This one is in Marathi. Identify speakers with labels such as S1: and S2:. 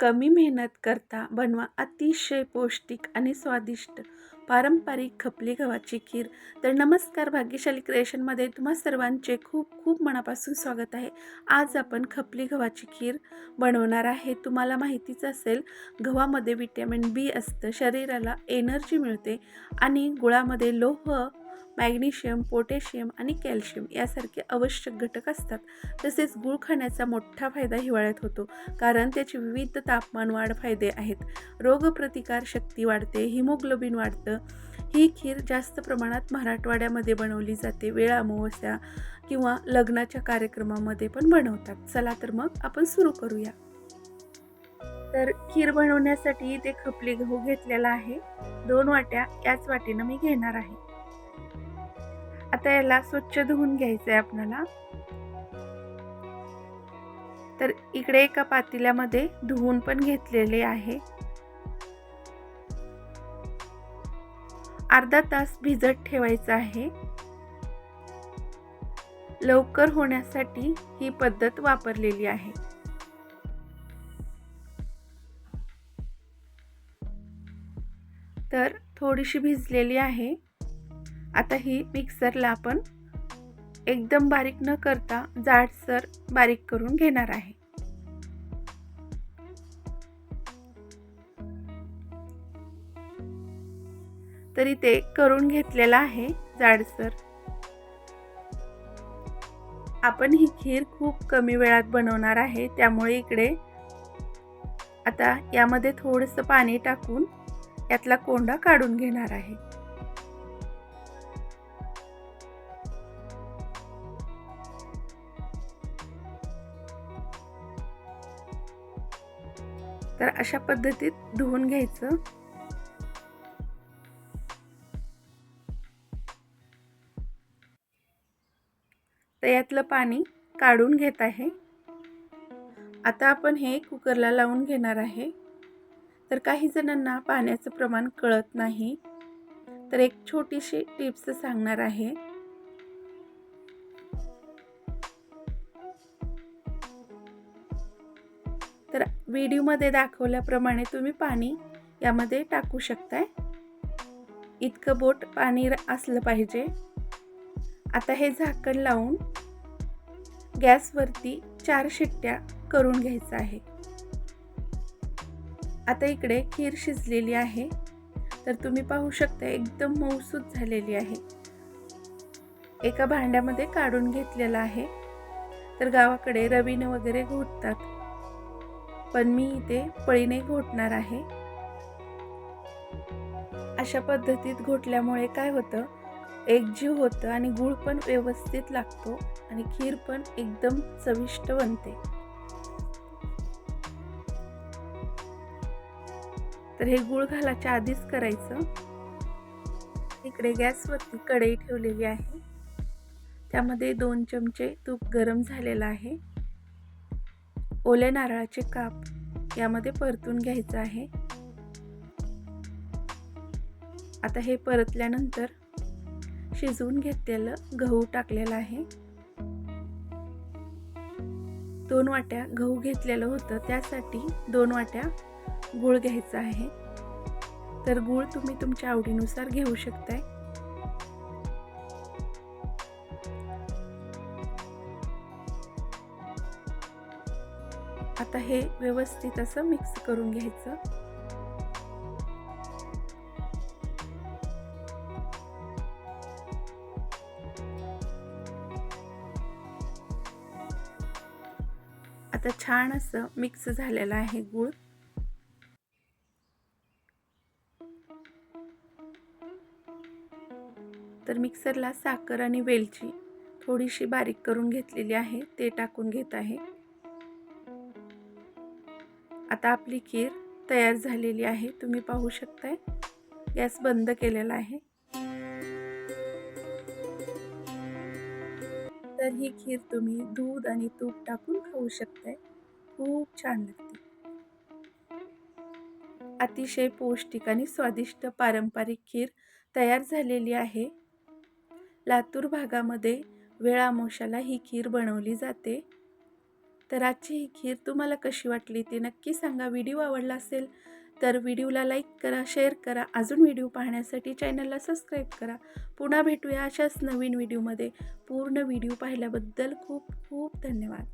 S1: कमी मेहनत करता बनवा अतिशय पौष्टिक आणि स्वादिष्ट पारंपरिक खपली गव्हाची खीर. तर नमस्कार भाग्यशाली क्रिएशनमध्ये तुम्हा सर्वांचे खूप खूप मनापासून स्वागत आहे. आज आपण खपली गव्हाची खीर बनवणार आहे. तुम्हाला माहितीच असेल गव्हामध्ये विटॅमिन बी असतं शरीराला एनर्जी मिळते आणि गुळामध्ये लोह मॅग्नेशियम पोटॅशियम आणि कॅल्शियम यासारखे आवश्यक घटक असतात. तसेच गूळ खाण्याचा मोठा फायदा हिवाळ्यात होतो कारण त्याचे विविध तापमान वाढ फायदे आहेत रोगप्रतिकार शक्ती वाढते हिमोग्लोबिन वाढतं. ही खीर जास्त प्रमाणात मराठवाड्यामध्ये बनवली जाते वेळा अमावस्या किंवा लग्नाच्या कार्यक्रमामध्ये पण बनवतात. चला तर मग आपण सुरू करूया. तर खीर बनवण्यासाठी इथे खपली गहू घेतलेला आहे. दोन वाट्या याच वाटीनं मी घेणार आहे. आता याला स्वच्छ धुवून घ्यायचं आहे आपल्याला तर इकडे एका पातेल्यामध्ये धुवून पण घेतलेले आहे. अर्धा तास भिजत ठेवायचं आहे. लवकर होण्यासाठी ही पद्धत वापरलेली आहे. तर थोडीशी भिजलेली आहे. आता ही मिक्सरला आपण एकदम बारीक न करता जाडसर बारीक करून घेणार आहे. तरी ते करून घेतलेलं आहे जाडसर. आपण ही खीर खूप कमी वेळात बनवणार आहे त्यामुळे इकडे आता यामध्ये थोडंसं पाणी टाकून यातला कोंडा काढून घेणार आहे. तर अशा पद्धतीत धुवून घ्यायचं. तर यातलं पाणी काढून घेत आहे. आता आपण हे कुकरला लावून घेणार आहे. तर काही जणांना पाण्याचं प्रमाण कळत नाही. तर एक छोटीशी टिप्स सांगणार आहे. तर व्हिडिओमध्ये दाखवल्याप्रमाणे तुम्ही पाणी यामध्ये टाकू शकताय. इतकं बोट पाणी असलं पाहिजे. आता हे झाकण लावून गॅसवरती चार शिट्ट्या करून घ्यायचं आहे. आता इकडे खीर शिजलेली आहे. तर तुम्ही पाहू शकता एकदम मऊसूत झालेली आहे. एका भांड्यामध्ये काढून घेतलेलं आहे. तर गावाकडे रवीनं वगैरे घोटतात. पण मी इथे पळीने घोटणार आहे. अशा पद्धतीत घोटल्यामुळे काय होतं? एकजीव होतं आणि गूळ पण व्यवस्थित लागतो आणि खीर पण एकदम चविष्ट बनते. तर हे गूळ घालाच्या आधीच करायचं. इकडे गॅसवरती कढई ठेवलेली आहे. त्यामध्ये दोन चमचे तूप गरम झालेलं आहे. ओल्या नारळाचे काप यामध्ये परतून घ्यायचं आहे. आता हे परतल्यानंतर शिजवून घेतलेलं गहू टाकलेलं आहे. दोन वाट्या गहू घेतलेलं होतं त्यासाठी दोन वाट्या गूळ घ्यायचा आहे. तर गूळ तुम्ही तुमच्या आवडीनुसार घेऊ शकताय. आता हे व्यवस्थित असं मिक्स करून घ्यायचं. आता छान असं मिक्स झालेलं आहे गूळ. तर मिक्सरला साखर आणि वेलची थोडीशी बारीक करून घेतलेली आहे ते टाकून घेत आहे. आता आपली खीर तयार झालेली आहे. तुम्ही पाहू शकताय. गॅस बंद केलेला आहे. तर ही खीर तुम्ही दूध आणि तूप टाकून खाऊ शकताय. खूप छान लागते. अतिशय पौष्टिक आणि स्वादिष्ट पारंपरिक खीर तयार झालेली आहे. लातूर भागामध्ये वेळामोशाला ही खीर बनवली जाते. तर आजची ही खीर तुम्हाला कशी वाटली ते नक्की सांगा. व्हिडिओ आवडला असेल तर व्हिडिओला लाईक करा शेअर करा. अजून व्हिडिओ पाहण्यासाठी चॅनलला सबस्क्राईब करा. पुन्हा भेटूया अशाच नवीन व्हिडिओमध्ये. पूर्ण व्हिडिओ पाहिल्याबद्दल खूप खूप धन्यवाद.